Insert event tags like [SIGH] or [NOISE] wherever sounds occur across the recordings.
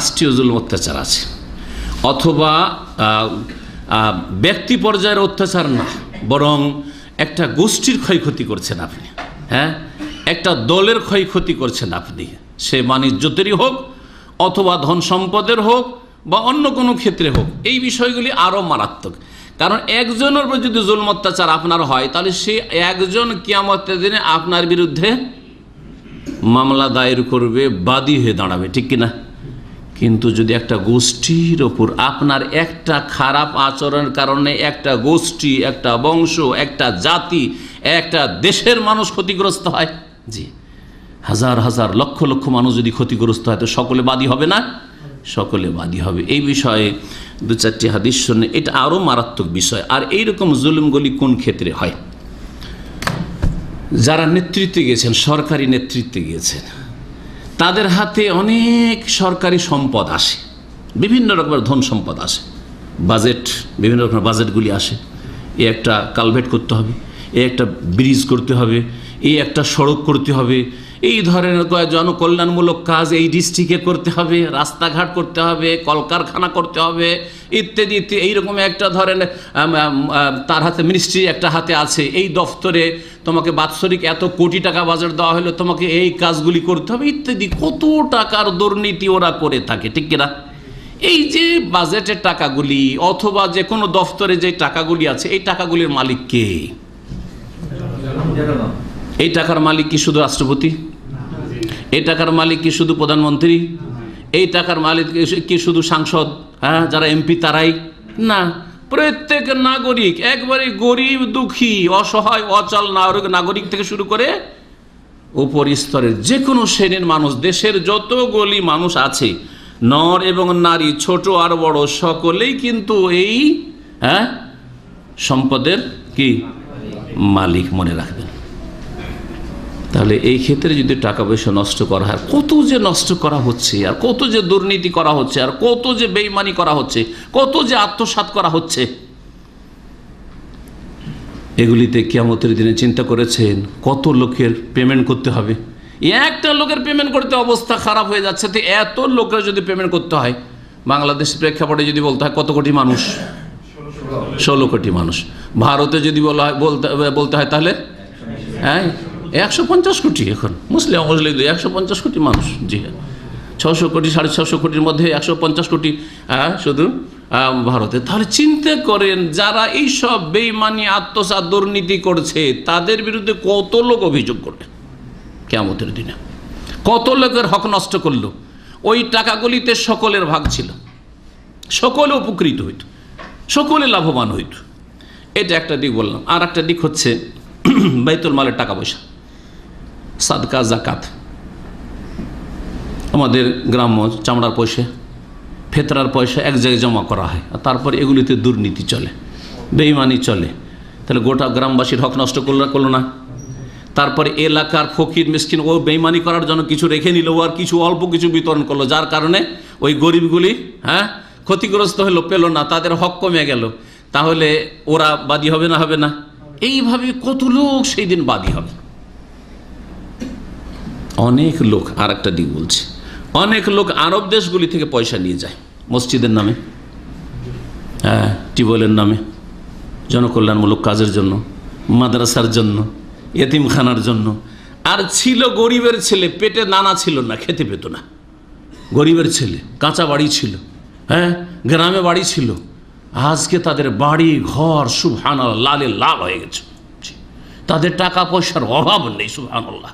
রাষ্ট্রীয় জুল অত্যাচার আছে। অথবা ব্যক্তি পর্যায়ের অত্যাচার না, বরং একটা গোষ্ঠীর ক্ষয়ক্ষতি করছেন আপনি হ্যাঁ? একটা দলের ক্ষয়ক্ষতি করছেন আপনি, সে বাণিজ্যতেরই হোক, অথবা ধন সম্পদের হোক, বা অন্য কোনো ক্ষেত্রে হোক, এই বিষয়গুলি আরও মারাত্মক। কারণ একজনের উপর যদি জুলম অত্যাচার আপনার হয়, তাহলে সে একজন কিয়ামতের দিনে আপনার বিরুদ্ধে মামলা দায়ের করবে, বাদী হয়ে দাঁড়াবে, ঠিক কিনা? কিন্তু যদি একটা গোষ্ঠীর ওপর আপনার একটা খারাপ আচরণের কারণে একটা গোষ্ঠী, একটা বংশ, একটা জাতি, একটা দেশের মানুষ ক্ষতিগ্রস্ত হয়, জি, হাজার হাজার লক্ষ লক্ষ মানুষ যদি ক্ষতিগ্রস্ত হয়, তো সকলে বাদী হবে না? সকলে বাদী হবে। এই বিষয়ে দু চারটি হাদিস শুনে এটা আরও মারাত্মক বিষয়। আর এইরকম জুলুমগুলি কোন ক্ষেত্রে হয়? যারা নেতৃত্বে গিয়েছেন সরকারি নেতৃত্বে গিয়েছেন তাদের হাতে অনেক সরকারি সম্পদ আসে। বিভিন্ন রকমের ধন সম্পদ আসে। বাজেট, বিভিন্ন রকমের বাজেটগুলি আসে। এ একটা কালভেট করতে হবে, এ একটা ব্রিজ করতে হবে, এ একটা সড়ক করতে হবে এই ধরনের জনকল্যাণমূলক কাজ এই ডিস্ট্রিক্টে করতে হবে রাস্তাঘাট করতে হবে কলকারখানা করতে হবে ইত্যাদি ইত্যাদি। এইরকম একটা আম, তার হাতে মিনিস্ট্রি একটা হাতে আছে। এই দফতরে তোমাকে বাৎসরিক এত কোটি টাকা বাজার দেওয়া হলো তোমাকে এই কাজগুলি করতে হবে ইত্যাদি। কত টাকার দুর্নীতি ওরা করে থাকে ঠিক কিনা? এই যে বাজেটের টাকাগুলি অথবা যে কোনো দফতরে যে টাকাগুলি আছে এই টাকাগুলির মালিক কে? এই টাকার মালিক কি শুধু রাষ্ট্রপতি? এই টাকার মালিক কি শুধু প্রধানমন্ত্রী? এই টাকার মালিক কি শুধু সাংসদ? হ্যাঁ যারা এমপি তারাই? না, প্রত্যেক নাগরিক একবারে গরিব, দুঃখী, অসহায়, অচল নাগরিক নাগরিক থেকে শুরু করে উপর স্তরের যে কোনো শ্রেণির মানুষ, দেশের যতগুলি মানুষ আছে, নর এবং নারী, ছোট আর বড়, সকলেই কিন্তু এই হ্যাঁ সম্পদের কি মালিক মনে রাখবেন। তাহলে এই ক্ষেত্রে যদি টাকা পয়সা নষ্ট করা হয় কত যে নষ্ট করা হচ্ছে, আর কত যে দুর্নীতি করা হচ্ছে, আর কত যে বেইমানি করা হচ্ছে, কত যে আত্মসাত করা হচ্ছে, এগুলিতে কিয়ামতের দিনে চিন্তা করেছেন, কত লোকের পেমেন্ট করতে হবে? একটা লোকের পেমেন্ট করতে অবস্থা খারাপ হয়ে যাচ্ছে, তো এত লোকের যদি পেমেন্ট করতে হয় বাংলাদেশ প্রেক্ষাপটে যদি বলতে হয়, কত কোটি মানুষ? ষোলো কোটি মানুষ। ভারতে যদি বলা হয়, বলতে বলতে হয় তাহলে? হ্যাঁ? একশো পঞ্চাশ কোটি এখন। মুসলিম মুসলিম একশো পঞ্চাশ কোটি মানুষ। জি। হ্যাঁ ছশো কোটি, সাড়ে ছশো কোটির মধ্যে একশো পঞ্চাশ কোটি হ্যাঁ শুধু ভারতে। তাহলে চিন্তা করেন, যারা এইসব বেইমানি আত্মসাত দুর্নীতি করছে, তাদের বিরুদ্ধে কত লোক অভিযোগ করবে? কেমতের দিনে। কত লোকের হক নষ্ট করল? ওই টাকাগুলিতে সকলের ভাগ ছিল। সকলে উপকৃত হইত। সকলে লাভবান হইত। এটা একটা দিক বললাম। আর একটা দিক হচ্ছে, [CLEARS THROAT] বাইতুল মালের টাকা পয়সা। সাদকা জাকাত। আমাদের গ্রাম্য চামড়ার পয়সা, ফেতরার পয়সা এক জায়গায় জমা করা হয় আর তারপর এগুলিতে দুর্নীতি চলে, বেইমানি চলে। তাহলে গোটা গ্রামবাসীর হক নষ্ট করল করল না। তারপরে এলাকার ফকির, মিসকিন, ও বেইমানি করার জন্য কিছু রেখে নিল, ও আর কিছু অল্প কিছু বিতরণ করল, যার কারণে ওই গরিবগুলি হ্যাঁ ক্ষতিগ্রস্ত হলো, পেল না, তাদের হক কমে গেল। তাহলে ওরা বাদী হবে না হবে না। এইভাবে কত লোক সেই দিন বাদী হবে। অনেক লোক আর একটা দিক বলছে। অনেক লোক আরব দেশগুলি থেকে পয়সা নিয়ে যায়। মসজিদের নামে। হ্যাঁ টিউবওয়েলের নামে। জনকল্যাণমূলক কাজের জন্য, মাদ্রাসার জন্য, এতিমখানার জন্য। আর ছিল গরিবের ছেলে, পেটে নানা ছিল না, খেতে পেত না। গরিবের ছেলে, কাঁচা বাড়ি ছিল। হ্যাঁ গ্রামে বাড়ি ছিল। আজকে তাদের বাড়ি, ঘর সুবহান লালে লাল হয়ে গেছে। তাদের টাকা পয়সার অভাব নেই, সুবহানাল্লাহ।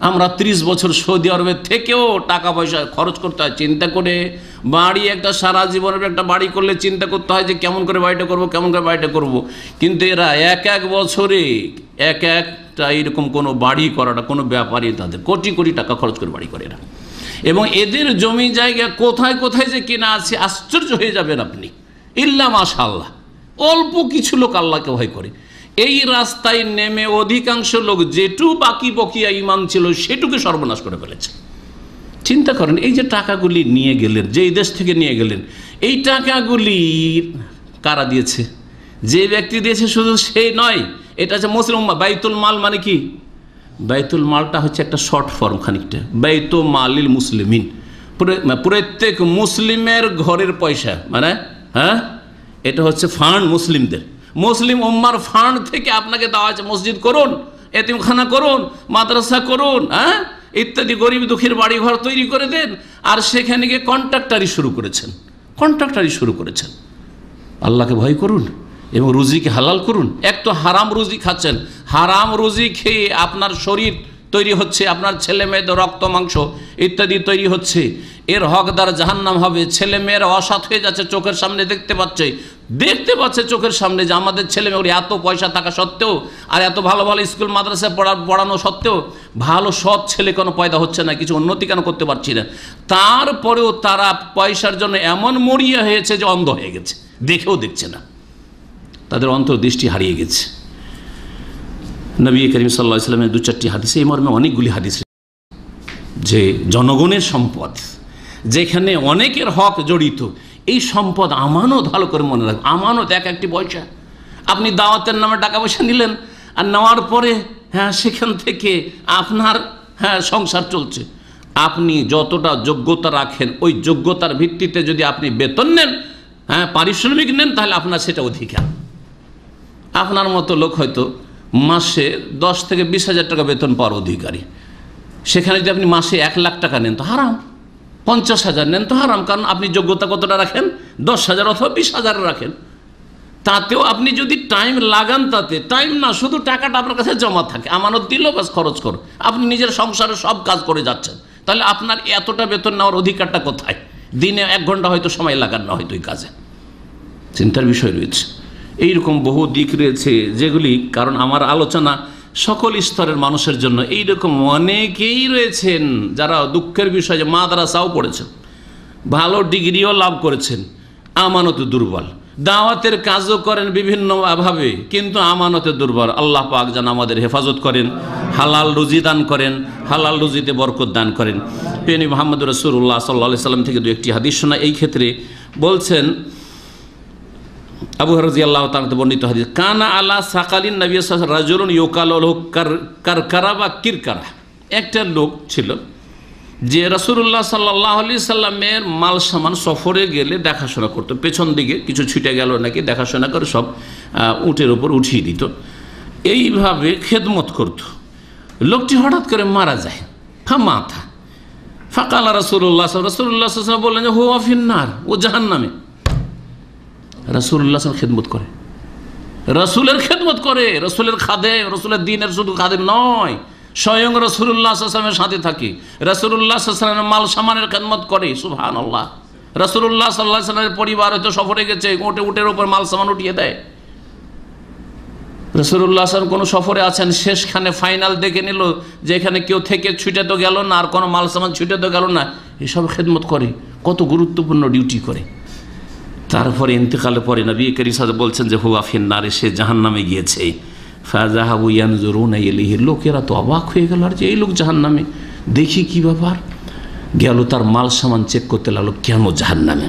আমরা ত্রিশ বছর সৌদি আরবের থেকেও টাকা পয়সা খরচ করতে হয়। চিন্তা করে বাড়ি একটা সারা জীবনের একটা বাড়ি করলে চিন্তা করতে হয় যে কেমন করে বাড়িটা করব, কেমন করে বাড়িটা করব। কিন্তু এরা এক এক বছরে এক একটা এরকম কোনো বাড়ি করাটা, কোনো ব্যাপারই তাদের কোটি কোটি টাকা খরচ করে বাড়ি করে এরা। এবং এদের জমি জায়গা কোথায় কোথায় যে কেনা আছে, আশ্চর্য হয়ে যাবেন আপনি। ইল্লা মাশাল্লাহ অল্প কিছু লোক আল্লাহকে ভয় করে। এই রাস্তায় নেমে অধিকাংশ লোক যেটু বাকি বকিয়া ইমান ছিল সেটুকে সর্বনাশ করে ফেলেছে। চিন্তা করেন, এই যে টাকাগুলি নিয়ে গেলেন, যেই দেশ থেকে নিয়ে গেলেন, এই টাকাগুলি কারা দিয়েছে? যে ব্যক্তি দিয়েছে শুধু সেই নয়, এটা হচ্ছে মুসলিম বাইতুল মাল মানে কি? বাইতুল মালটা হচ্ছে একটা শর্ট ফর্ম খানিকটা। বাইতু মালিল মুসলিমিন। প্রত্যেক মুসলিমের ঘরের পয়সা মানে হ্যাঁ? এটা হচ্ছে ফান্ড মুসলিমদের। মুসলিম উম্মার ফান্ড থেকে আপনাকে দেওয়া আছে মসজিদ করুন, এতিমখানা করুন, মাদ্রাসা করুন হ্যাঁ? ইত্যাদি গরিব দুঃখীর বাড়ি ঘর তৈরি করে দেন, আর সেখানে গিয়ে কন্ট্রাক্টারি শুরু করেছেন। কন্ট্রাক্টারি শুরু করেছেন। আল্লাহকে ভয় করুন এবং রুজিকে হালাল করুন। এক তো হারাম রুজি খাচ্ছেন। হারাম রুজি খেয়ে আপনার শরীর তৈরি হচ্ছে, আপনার ছেলে মেয়েদের রক্ত, মাংস ইত্যাদি তৈরি হচ্ছে। এর হকদার জাহান্নাম হবে। ছেলে মেয়েরা অসৎ হয়ে যাচ্ছে, চোখের সামনে দেখতে পাচ্ছে। দেখতে পাচ্ছে চোখের সামনে যে আমাদের ছেলে মেয়েগুলি এত পয়সা থাকা সত্ত্বেও আর এত ভালো ভালো স্কুল, মাদ্রাসায় পড়া, পড়ানো সত্ত্বেও ভালো সৎ ছেলে কোনো পয়দা হচ্ছে না, কিছু উন্নতি কেন করতে পারছি না? তারপরেও তারা পয়সার জন্য এমন মরিয়া হয়েছে যে অন্ধ হয়ে গেছে, দেখেও দেখছে না। তাদের অন্তর্দৃষ্টি হারিয়ে গেছে। নবী করিম সাল্লা ইসলামের দু চারটি হাদিস, এই মর্মে অনেকগুলি হাদিস যে জনগণের সম্পদ, যেখানে অনেকের হক জড়িত এই সম্পদ আমানত ভালো করে মনে রাখবেন আমানত এক একটি পয়সা। আপনি দাওয়াতের নামে টাকা পয়সা নিলেন আর নেওয়ার পরে হ্যাঁ সেখান থেকে আপনার হ্যাঁ সংসার চলছে। আপনি যতটা যোগ্যতা রাখেন, ওই যোগ্যতার ভিত্তিতে যদি আপনি বেতন নেন হ্যাঁ পারিশ্রমিক নেন, তাহলে আপনার সেটা অধিকার। আপনার মতো লোক হয়তো মাসে দশ থেকে বিশ হাজার টাকা বেতন পাওয়ার অধিকারী। সেখানে যদি আপনি মাসে এক লাখ টাকা নেন, তো হারাম। পঞ্চাশ হাজার নেন তো হারাম, কারণ আপনি যোগ্যতা কতটা রাখেন? দশ হাজার অথবা বিশ হাজার রাখেন। তাতেও আপনি যদি টাইম লাগান তাতে টাইম না, শুধু টাকাটা আপনার কাছে জমা থাকে। আমানত দিল বাস খরচ করো। আপনি নিজের সংসারে সব কাজ করে যাচ্ছেন। তাহলে আপনার এতটা বেতন নেওয়ার অধিকারটা কোথায়? দিনে এক ঘণ্টা হয়তো সময় লাগান না হয়তো ওই কাজে। চিন্তার বিষয় রয়েছে। এইরকম বহু দিক রয়েছে যেগুলি, কারণ আমার আলোচনা সকল স্তরের মানুষের জন্য এইরকম অনেকেই রয়েছেন যারা দুঃখের বিষয় যে মাদ্রাসাও পড়েছেন, ভালো ডিগ্রিও লাভ করেছেন, আমানত দুর্বল। দাওয়াতের কাজও করেন বিভিন্নভাবে, কিন্তু আমানতে দুর্বল। আল্লাহ পাক যেন আমাদের হেফাজত করেন, হালাল রুজি দান করেন, হালাল রুজিতে বরকত দান করেন। পেনি মোহাম্মদ রসুল্লাহ সাল্লা সাল্লাম থেকে দু একটি হাদিস শোনা। এই ক্ষেত্রে বলছেন আবু হরজি আল্লাহ তালাতে বর্ণিত হাদিস, কানা আলা সাকালিন নবী রাজুলন ইউকাল কার কারা বা কিরকারা। একটা লোক ছিল যে রসুল্লাহ সাল্লাহ আলি সাল্লামের মাল সামান সফরে গেলে দেখাশোনা করতো। পেছন দিকে কিছু ছুটে গেল নাকি, দেখাশোনা করে সব উটের ওপর উঠিয়ে দিত। এইভাবে খেদমত করত। লোকটি হঠাৎ করে মারা যায়। হা, মাথা। ফাঁকালা রসুল্লাহ রসুল্লাহ বললেন যে হো আফিন্নার ও জাহান নামে রসুল্লাহ খেদমত করে। রসুলের খেদমত করে, রসুলের খাদে, রসুলের দিনের শুধু খাদেম নয়, স্বয়ং রসুল্লাহ আসলামের সাথে থাকে। রসুল্লাহ আসলামের মাল সামানের খেদমত করে সুহান আল্লাহ রসুল্লাহ সাল্লাহ সাল্লামের পরিবার হয়তো সফরে গেছে উঠে উটের উপর মাল সামান উঠিয়ে দেয়। রসুল্লাহ আসলাম কোনো সফরে আছেন, শেষখানে ফাইনাল দেখে নিল যে এখানে কেউ থেকে ছুটে তো গেল না, আর কোনো মাল সামান ছুটে তো গেল না। এসব খেদমত করে, কত গুরুত্বপূর্ণ ডিউটি করে। তারপরে ইন্তেকালের পরে নবী করিম সাহেব বলছেন যে, হুয়া ফিন্নারে সে জাহান নামে গিয়েছে ফাজাহাবু লোকেরা তো অবাক হয়ে গেল, আর যে এই লোক জাহান নামে দেখি কি ব্যাপার? গেল তার মাল সামান চেক করতে লাগল, কেন জাহান নামে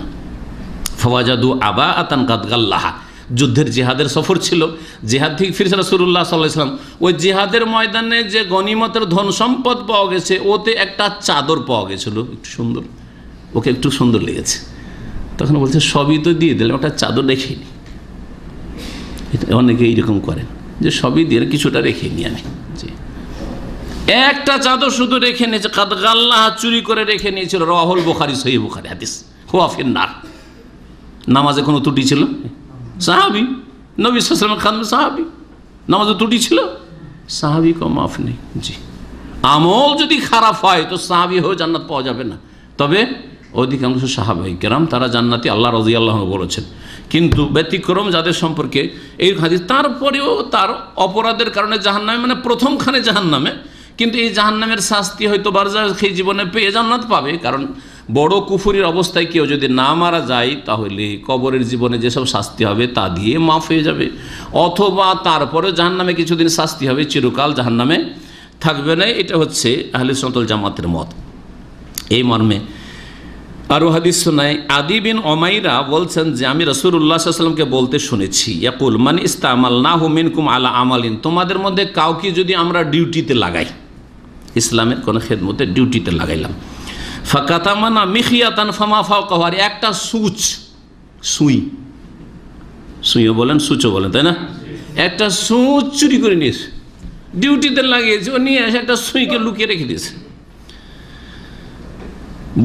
ফওয়াজাদু আবা আতান কাদগাল্লাহা যুদ্ধের জেহাদের সফর ছিল। জেহাদ থেকে ফিরছে রসুল্লাহ সাল্লাহ ইসলাম ওই জেহাদের ময়দানে যে গনিমতের ধন সম্পদ পাওয়া গেছে, ওতে একটা চাদর পাওয়া গেছিল। একটু সুন্দর। ওকে একটু সুন্দর লেগেছে। তখন বলছে, সবই তো দিয়ে দিলাম, একটা চাদর রেখে নি। অনেকে এইরকম করেন, যে সবই দিয়ে কিছুটা রেখে নিই আমি। জি। একটা চাদর শুধু রেখে নিয়েছে কাদগাল্লাহ চুরি করে রেখে নিয়েছিল রহল বোখারি সহি বোখারি হাদিস। হোয়াফিন নার নামাজে কোনো ত্রুটি ছিল? সাহাবি। নবী সালামের খান সাহাবি। নামাজে ত্রুটি ছিল? সাহাবি কো মাফ নেই। জি। আমল যদি খারাপ হয়, তো সাহাবি হয়ে জান্নাত পাওয়া যাবে না। তবে অধিকাংশ সাহাবাই কেরাম, তারা জান্নাতি আল্লাহ রাজি আল্লাহ বলেছেন। কিন্তু ব্যতিক্রম যাদের সম্পর্কে এই হাদিস, তারপরেও তার অপরাধের কারণে জাহান্নামে মানে প্রথমখানে জাহান্নামে, কিন্তু এই জাহান্নামের শাস্তি হয়তো বারজা সেই জীবনে পেয়ে জান্নাত পাবে, কারণ বড় কুফুরির অবস্থায় কেউ যদি না মারা যায়, তাহলে কবরের জীবনে যেসব শাস্তি হবে তা দিয়ে মাফ হয়ে যাবে। অথবা তারপরে জাহান্নামে কিছুদিন শাস্তি হবে, চিরকাল জাহান্নামে থাকবে না। এটা হচ্ছে আহলে সন্তল জামাতের মত। এই মর্মে আরও হাদিস শোনায়, আদি বিন অমাইরা বলছেন যে, আমি রসুল্লাহ সাল্লামকে বলতে শুনেছি, ইয়াকুল, মান ইস্তামাল না হুমিন কুম আলা আমালিন তোমাদের মধ্যে কাউকে যদি আমরা ডিউটিতে লাগাই ইসলামের কোনো খেদমতে ডিউটিতে লাগাইলাম। ফাকাতামানা মিখিয়াতান ফামা ফাওকাহার একটা সুচ, সুই, সুইও বলেন, সুচও বলেন, তাই না? একটা সুচ চুরি করে নিয়েছে, ডিউটিতে লাগিয়েছে, ও নিয়ে এসে একটা সুইকে লুকিয়ে রেখে দিয়েছে।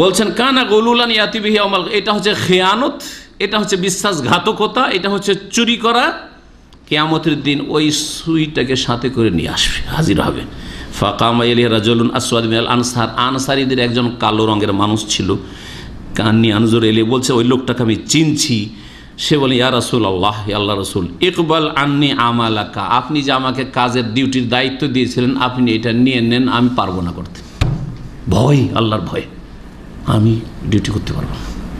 বলছেন, কানা গলুলান ইয়াতিবিহি অমাল এটা হচ্ছে খেয়ানত, এটা হচ্ছে বিশ্বাসঘাতকতা, এটা হচ্ছে চুরি করা। কেয়ামতের দিন ওই সুইটাকে সাথে করে নিয়ে আসবে, হাজির হবে। ফাকামা এলি রাজলুন আসওয়াদ মিনাল আনসার, আনসারিদের একজন কালো রঙের মানুষ ছিল। কান্নি আনজর এলে বলছে, ওই লোকটাকে আমি চিনছি। সে বলে, ইয়া রসুল আল্লাহ আল্লাহ রসুল, ইকবাল আন্নি আমালাকা, আপনি যে আমাকে কাজের ডিউটির দায়িত্ব দিয়েছিলেন, আপনি এটা নিয়ে নেন, আমি পারব না করতে। ভয়, আল্লাহর ভয়। আমি ডিউটি করতে পারব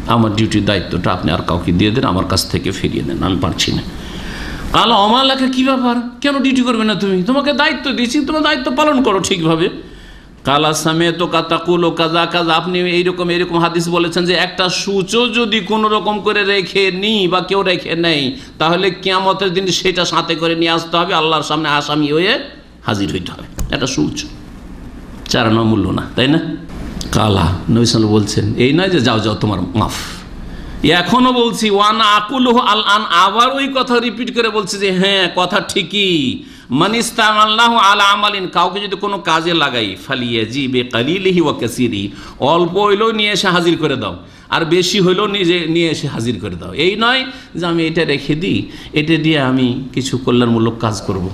আমার ডিউটির দায়িত্বটা আপনি আর কাউকে দিয়ে দেন, আমার কাছ থেকে ফিরিয়ে দেন, আমি পারছি না। কালো অমালাকে কী ব্যাপার? কেন ডিউটি করবে না তুমি? তোমাকে দায়িত্ব দিয়েছি তোমার দায়িত্ব পালন করো ঠিকভাবে। কালা সামে তো কাতাকুল ও কাজা কাজা, আপনি এইরকম এরকম হাদিস বলেছেন যে একটা সূচও যদি কোনো রকম করে রেখে নিই বা কেউ রেখে নেই, তাহলে কেয়ামতের দিন সেটা সাথে করে নিয়ে আসতে হবে, আল্লাহর সামনে আসামি হয়ে হাজির হইতে হবে। একটা সূচ। চারানো মূল্য না, তাই না? কালা। নবিসাল বলছেন, এই নয় যে যাও যাও, তোমার মাফ। এখনও বলছি, ওয়ান আকুল আল আন আবার ওই কথা রিপিট করে বলছি যে হ্যাঁ কথা ঠিকই। মানিস্তাম আল্লাহ আলা আমালিন, কাউকে যদি কোনো কাজে লাগাই ফালিয়ে জি বে কালিলিহি ওয়া কাসিরি, অল্প হইলেও নিয়ে এসে হাজির করে দাও, আর বেশি হইলেও নিজে নিয়ে এসে হাজির করে দাও। এই নয় যে আমি এটা রেখে দিই, এটা দিয়ে আমি কিছু কল্যাণমূলক কাজ করব।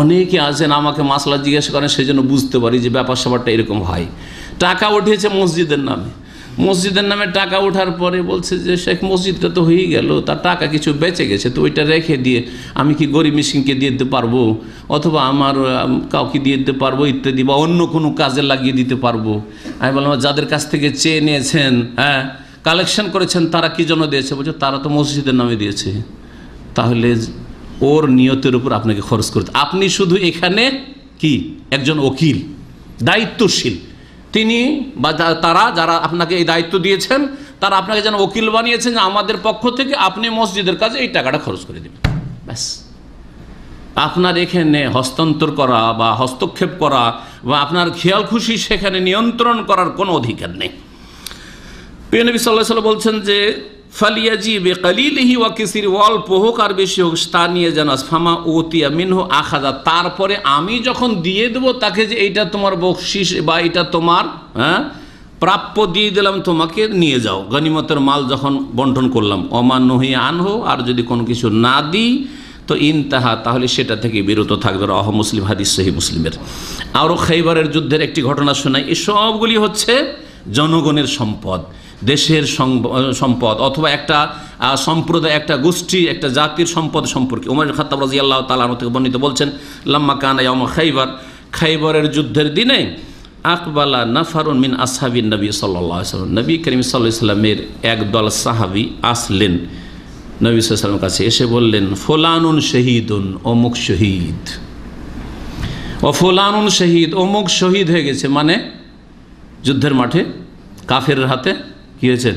অনেকে আছেন, আমাকে মাসলা জিজ্ঞাসা করেন সেই জন্য বুঝতে পারি যে ব্যাপার স্যাপারটা এরকম হয়। টাকা উঠেছে মসজিদের নামে। মসজিদের নামে টাকা ওঠার পরে বলছে যে, শেখ, মসজিদটা তো হয়েই গেল তার টাকা কিছু বেঁচে গেছে, তো ওইটা রেখে দিয়ে আমি কি গরিব মিশিংকে দিয়ে দিতে পারব? অথবা আমার কাউকে দিয়ে দিতে পারব, ইত্যাদি, বা অন্য কোনো কাজে লাগিয়ে দিতে পারব? আমি বললাম যাদের কাছ থেকে চেয়ে নিয়েছেন হ্যাঁ কালেকশন করেছেন, তারা কি জন্য দিয়েছে? বলছে, তারা তো মসজিদের নামে দিয়েছে। তাহলে ওর নিয়তের উপর আপনাকে খরচ করতে আপনি শুধু এখানে কি? একজন ওকিল, দায়িত্বশীল। তিনি বা তারা যারা আপনাকে এই দায়িত্ব দিয়েছেন, তারা আপনাকে যেন ওকিল বানিয়েছেন যে আমাদের পক্ষ থেকে আপনি মসজিদের কাজে এই টাকাটা খরচ করে দেবেন। ব্যাস। আপনার এখানে হস্তান্তর করা বা হস্তক্ষেপ করা বা আপনার খেয়াল খুশি সেখানে নিয়ন্ত্রণ করার কোনো অধিকার নেই। প্রিয় নবী সাল্লাহ বলছেন যে ফালিয়াজি বে কালিলিহি ওয়া কিসির অল্প হোক আর বেশি হোক, তা নিয়ে যেন ফামা ওতিয়া মিনহু আখাদা, তারপরে আমি যখন দিয়ে দেবো তাকে যে এইটা তোমার বকশিস বা এটা তোমার হ্যাঁ প্রাপ্য দিয়ে দিলাম, তোমাকে নিয়ে যাও। গনিমতের মাল যখন বন্টন করলাম। অমান্য হয়ে আনহো, আর যদি কোনো কিছু না দিই, তো ইনতাহা, তাহলে সেটা থেকে বিরত থাকবে। অহ মুসলিম, হাদিস সহি মুসলিমের। আরও খাইবারের যুদ্ধের একটি ঘটনা শোনাই। এই সবগুলি হচ্ছে জনগণের সম্পদ। দেশের সম্পদ অথবা একটা সম্প্রদায়, একটা গোষ্ঠী, একটা জাতির সম্পদ সম্পর্কে। উমর খাতাব রাজি আল্লাহ তালাহ থেকে বর্ণিত বলছেন, লাম্মা কানা ইয়ম খাইবার। খাইবারের যুদ্ধের দিনে আকবালা নাফারুন মিন আসহাবিন নবী সাল্লাম। নবী করিম সাল্লাহ ইসলামের একদল সাহাবি আসলেন। নবী সাল্লামের কাছে এসে বললেন, ফোলানুন শহীদুন, অমুক শহীদ। ও ফোলানুন শহীদ, অমুক শহীদ হয়ে গেছে। মানে যুদ্ধের মাঠে কাফের হাতে কী হয়েছেন?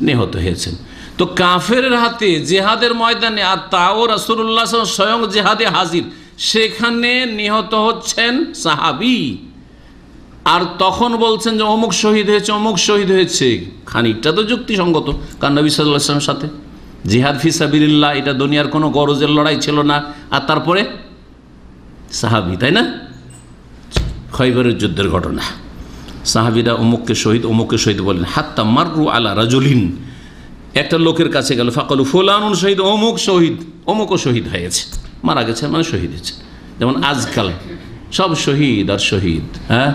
নিহত হয়েছেন। তো কাফের হাতে জেহাদের ময়দানে আর তাও রাসুল্লাহ স্বয়ং জেহাদে হাজির, সেখানে নিহত হচ্ছেন সাহাবি। আর তখন বলছেন যে অমুক শহীদ হয়েছে, অমুক শহীদ হয়েছে। খানিকটা তো যুক্তিসঙ্গত, কারণ নবী সাল্লাহ আসলামের সাথে। জিহাদ ফিসাবিল্লাহ এটা দুনিয়ার কোনো গরজের লড়াই ছিল না। আর তারপরে সাহাবি, তাই না? খৈবরের যুদ্ধের ঘটনা। সাহাবিরা অমুককে শহীদ অমুককে শহীদ বলেন। হাত্তা মাররু আলা রাজুলিন। একটা লোকের কাছে গেল, ফাকালু ফুলানুন শহীদ, অমুক শহীদ, অমুকও শহীদ হয়েছে। মারা গেছে মানে শহীদ হয়েছে। যেমন আজকাল সব শহীদ আর শহীদ হ্যাঁ?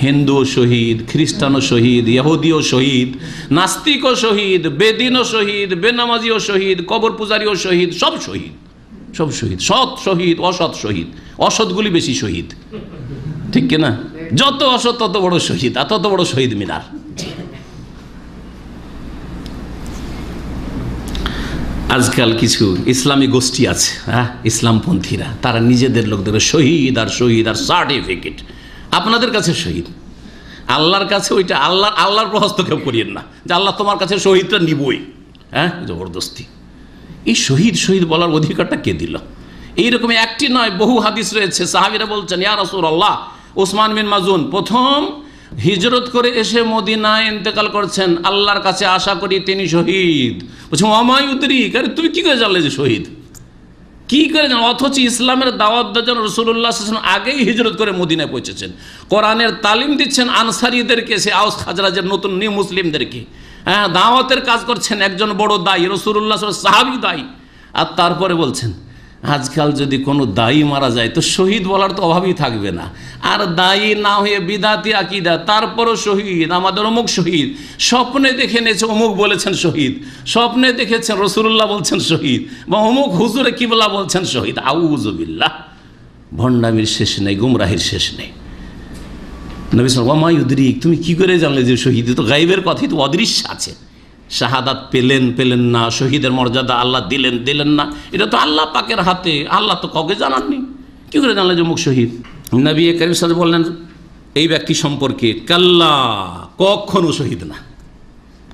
হিন্দু শহীদ, খ্রিস্টানও শহীদ, ইহুদিও শহীদ, নাস্তিকও শহীদ, বেদিনও শহীদ, বেনামাজিও শহীদ, কবর পূজারীও শহীদ, সব শহীদ। সব শহীদ, সৎ শহীদ, অসৎ শহীদ, অসৎগুলি বেশি শহীদ। ঠিক কিনা? যত অসৎ, তত বড় শহীদ, আর তত বড় শহীদ মিনার। আজকাল কিছু ইসলামী গোষ্ঠী আছে হ্যাঁ ইসলামপন্থীরা। তারা নিজেদের লোকদের শহীদ আর শহীদ আর সার্টিফিকেট আপনাদের কাছে শহীদ। আল্লাহর কাছে ওইটা আল্লাহ, আল্লাহর হস্তক্ষেপ করিয়েন না। যে আল্লাহ তোমার কাছে শহীদটা নিবই হ্যাঁ জবরদস্তি। এই শহীদ শহীদ বলার অধিকারটা কে দিল? এইরকম একটি নয়, বহু হাদিস রয়েছে, সাহাবিরা বলছেন, ইয়া রসুল আল্লাহ ওসমান বিন মাজুন প্রথম হিজরত করে এসে মদিনায় ইন্তেকাল করছেন। আল্লাহর কাছে আশা করি তিনি শহীদ। বলছে অমায়ুদ্রি আরে তুমি কি করে জানলে যে শহীদ? কি করে জানো অথচ ইসলামের দাওয়াত দেন রসুল্লাহ আগেই হিজরত করে মদিনায় পৌঁছেছেন। কোরআনের তালিম দিচ্ছেন আনসারিদেরকে, সে আউস খাজরাজের নতুন নিউ মুসলিমদেরকে। হ্যাঁ দাওয়াতের কাজ করছেন একজন বড় দায়ী রসুল্লাহ সাহাবি দায়ী। আর তারপরে বলছেন আজকাল যদি কোনো দায়ী মারা যায়, তো শহীদ বলার তো অভাবই থাকবে না। আর দায়ী না হয়ে বিদাতি আকিদা, তারপরও শহীদ, আমাদের অমুক শহীদ। স্বপ্নে দেখে নিয়েছে অমুক বলেছেন শহীদ। স্বপ্নে দেখেছেন রসুল্লাহ বলছেন শহীদ। বা অমুক হুজুরে কিবলা বলছেন শহীদ। আউজবিল্লাহ ভণ্ডামির শেষ নেই, গুমরাহির শেষ নেই। নবী ওমায়ুদ্রিক তুমি কি করে জানলে যে শহীদ? তো গাইবের কথাই তো অদৃশ্য আছে। শাহাদাত পেলেন পেলেন না, শহীদের মর্যাদা আল্লাহ দিলেন দিলেন না। এটা তো আল্লাহ পাকের হাতে, আল্লাহ তো কাউকে জানাননি। কী করে জানলেন যে মুখ শহীদ? নবী করিম সাহেব বললেন, এই ব্যক্তি সম্পর্কে কাল্লা, কখনো শহীদ না।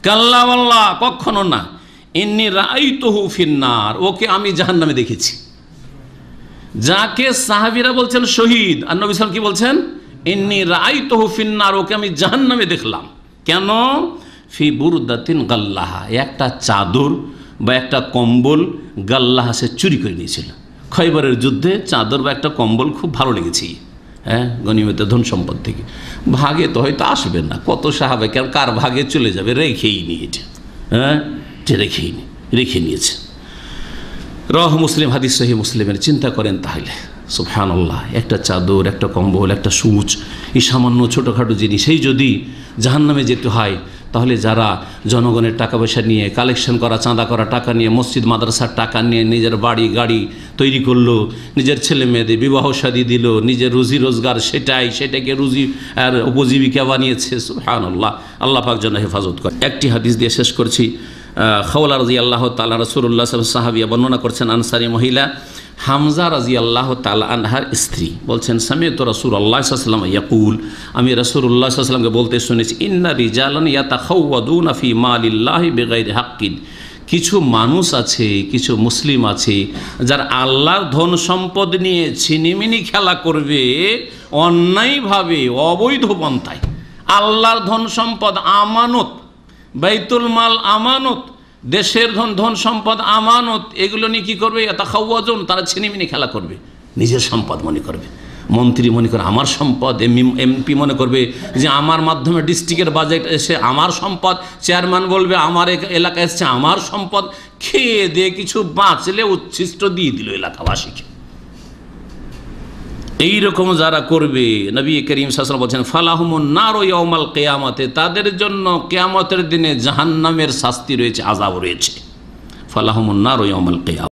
কাল্লা আল্লাহ কখনো না। এমনি রাই তহু ফিন্নার, ওকে আমি জাহান নামে দেখেছি। যাকে সাহাবিরা বলছেন শহীদ, আর নবী সাল কি বলছেন? এমনি রাই তহু ফিন্নার, ওকে আমি জাহান নামে দেখলাম। কেন? ফি বুরদাতিন গাল্লাহা, একটা চাদর বা একটা কম্বল গাল্লাহা সে চুরি করে নিয়েছিল। খৈবরের যুদ্ধে চাদর বা একটা কম্বল খুব ভালো লেগেছে। হ্যাঁ গণিমত ধন সম্পদ থেকে। ভাগে তো হয়তো আসবে না, কত সাহাবে কেন কার ভাগে চলে যাবে রেখেই নি এটা। হ্যাঁ রেখেই নি, রেখে নিয়েছে। রহ মুসলিম, হাদিস সহি মুসলিমের, চিন্তা করেন তাহলে সুফহান আল্লাহ একটা চাদর, একটা কম্বল, একটা সূচ, এই সামান্য ছোটোখাটো জিনিস জিনিসেই যদি জাহান্নামে যেতে হয় তাহলে যারা জনগণের টাকা পয়সা নিয়ে কালেকশন করা, চাঁদা করা, টাকা নিয়ে মসজিদ, মাদ্রাসার টাকা নিয়ে নিজের বাড়ি, গাড়ি তৈরি করল, নিজের ছেলে মেয়েদের বিবাহ শাদী দিল, নিজের রুজি রোজগার সেটাই, সেটাকে রুজি আর উপজীবিকা বানিয়েছে সুহান আল্লাহ আল্লাহ পাক যেন হেফাজত করে। একটি হাদিস দিয়ে শেষ করছি। খাওলা রাজি আল্লাহ তালা রসুল্লাহ সাহাবিয়া বর্ণনা করছেন, আনসারি মহিলা হামজা রাজি আল্লাহ আনহার স্ত্রী। বলছেন, সামিয়ত রসুল আল্লাহ সাল্লাম ইয়াকুল, আমি রসুল্লাহ সাল্লামকে বলতে শুনেছি, ইন্না রিজালান ইয়াতা খাউদ্দুন আফি মালিল্লাহি হাক্কিন। কিছু মানুষ আছে, কিছু মুসলিম আছে, যার আল্লাহর ধন সম্পদ নিয়ে ছিনিমিনি খেলা করবে অন্যায়ভাবে, অবৈধ পন্থায়। আল্লাহর ধন সম্পদ আমানত, বাইতুল মাল আমানত দেশের ধন ধন সম্পদ, আমানত, এগুলো নিয়ে কী করবে? এত খাওয়াজন তারা ছিনিমিনি খেলা করবে। নিজের সম্পদ মনে করবে। মন্ত্রী মনে করে, আমার সম্পদ এম, এমপি মনে করবে যে, আমার মাধ্যমে ডিস্ট্রিক্টের বাজেট এসে আমার সম্পদ চেয়ারম্যান বলবে, আমার এলাকা এসছে, আমার সম্পদ খেয়ে দিয়ে কিছু বাঁচলে উচ্ছিষ্ট দিয়ে দিল এলাকাবাসীকে। এইরকম যারা করবে, নবী করিম শাসন বলছেন, ফালাহমুন নারো ইয়মাল কেয়ামতে, তাদের জন্য কেয়ামতের দিনে জাহান্নামের শাস্তি রয়েছে আজাব রয়েছে। ফালাহমুন নারো ইয়মাল কেয়াম।